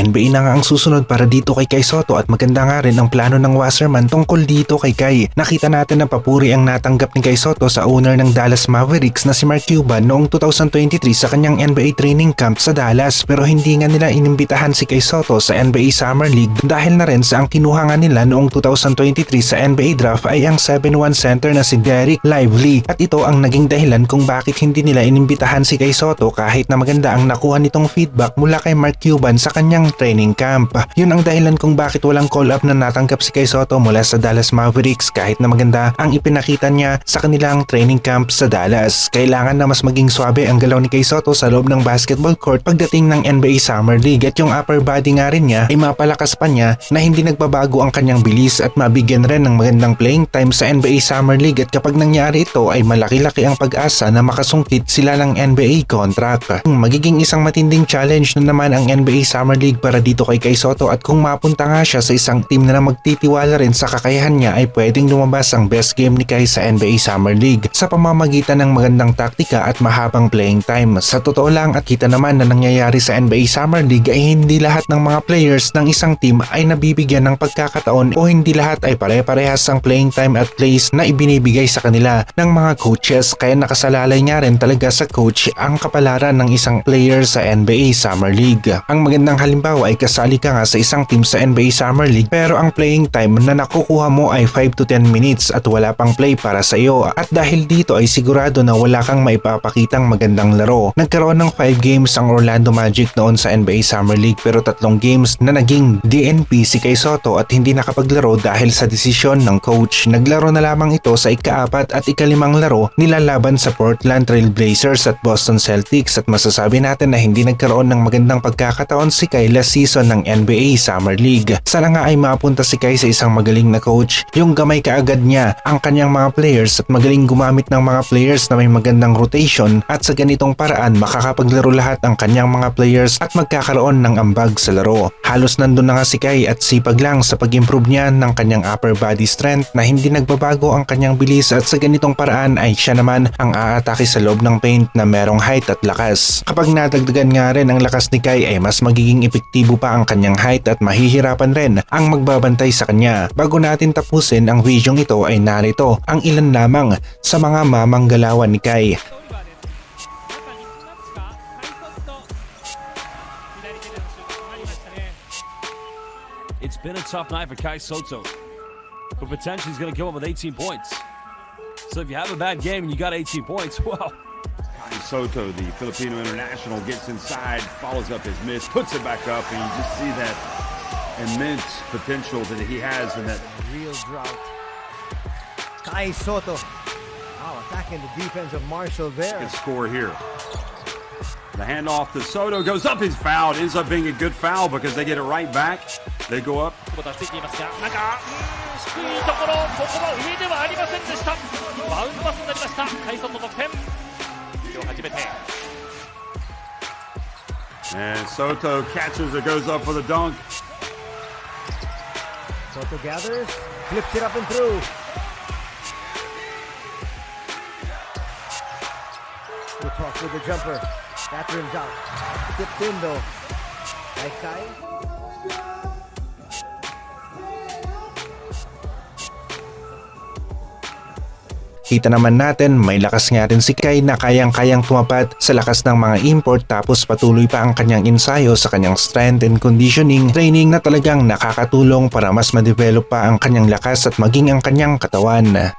NBA na nga ang susunod para dito kay Kai Soto at maganda nga rin ang plano ng Wasserman tungkol dito kay Kai. Nakita natin na papuri ang natanggap ni Kai Soto sa owner ng Dallas Mavericks na si Mark Cuban noong 2023 sa kanyang NBA training camp sa Dallas pero hindi nga nila inimbitahan si Kai Soto sa NBA Summer League dahil na rin sa ang kinuha nga nila noong 2023 sa NBA draft ay ang 7-1 center na si Derek Lively at ito ang naging dahilan kung bakit hindi nila inimbitahan si Kai Soto kahit na maganda ang nakuha nitong feedback mula kay Mark Cuban sa kanyang training camp. Yun ang dahilan kung bakit walang call-up na natanggap si Kai Soto mula sa Dallas Mavericks kahit na maganda ang ipinakita niya sa kanilang training camp sa Dallas. Kailangan na mas maging swabe ang galaw ni Kai Soto sa loob ng basketball court pagdating ng NBA Summer League at yung upper body nga rin niya ay mapalakas pa niya na hindi nagbabago ang kanyang bilis at mabigyan rin ng magandang playing time sa NBA Summer League at kapag nangyari ito ay malaki-laki ang pag-asa na makasungkit sila ng NBA contract. Magiging isang matinding challenge na naman ang NBA Summer League para dito kay Kai Soto at kung mapunta nga siya sa isang team na magtitiwala rin sa kakayahan niya ay pwedeng lumabas ang best game ni Kai sa NBA Summer League sa pamamagitan ng magandang taktika at mahabang playing time. Sa totoo lang at kita naman na nangyayari sa NBA Summer League ay hindi lahat ng mga players ng isang team ay nabibigyan ng pagkakataon o hindi lahat ay pare-parehas ang playing time at plays na ibinibigay sa kanila ng mga coaches kaya nakasalalay nga rin talaga sa coach ang kapalaran ng isang player sa NBA Summer League. Ang magandang halimbawa ay kasali ka nga sa isang team sa NBA Summer League pero ang playing time na nakukuha mo ay 5 to 10 minutes at wala pang play para sa iyo at dahil dito ay sigurado na wala kang maipapakitang magandang laro. Nagkaroon ng 5 games ang Orlando Magic noon sa NBA Summer League pero tatlong games na naging DNP si Kay Soto at hindi nakapaglaro dahil sa desisyon ng coach. Naglaro na lamang ito sa ikaapat at ikalimang laro nilalaban sa Portland Trail Blazers at Boston Celtics at masasabi natin na hindi nagkaroon ng magandang pagkakataon si Kay last season ng NBA Summer League. Sana nga ay mapunta si Kay sa isang magaling na coach, yung gamay kaagad niya ang kanyang mga players at magaling gumamit ng mga players na may magandang rotation at sa ganitong paraan makakapaglaro lahat ang kanyang mga players at magkakaroon ng ambag sa laro. Halos nandun na nga si Kay at sipag lang sa pag-improve niya ng kanyang upper body strength na hindi nagbabago ang kanyang bilis at sa ganitong paraan ay siya naman ang aatake sa loob ng paint na merong height at lakas. Kapag nadagdagan nga rin ang lakas ni Kai ay mas magiging epektibo epektibo pa ang kanyang height at mahihirapan rin ang magbabantay sa kanya. Bago natin tapusin ang videong ito ay narito ang ilan lamang sa mga mamang galawan ni Kai. It's been a tough night for Kai Soto, but potentially he's going to come up with 18 points. So if you have a bad game and you got 18 points, well, Soto, the Filipino international, gets inside, follows up his miss, puts it back up, and you just see that immense potential that he has in that Real drought. Kai Soto. Wow, attacking the defense of Marshall there. can score here. The handoff to Soto goes up, he's fouled. Ends up being a good foul because they get it right back. They go up. And Soto catches it, goes up for the dunk. Soto gathers, flips it up and through. Good talk with the jumper. That rims out. Tipped in though. By Kai. Kita naman natin may lakas nga rin si Kai na kayang-kayang tumapat sa lakas ng mga import tapos patuloy pa ang kanyang ensayo sa kanyang strength and conditioning training na talagang nakakatulong para mas ma-develop pa ang kanyang lakas at maging ang kanyang katawan.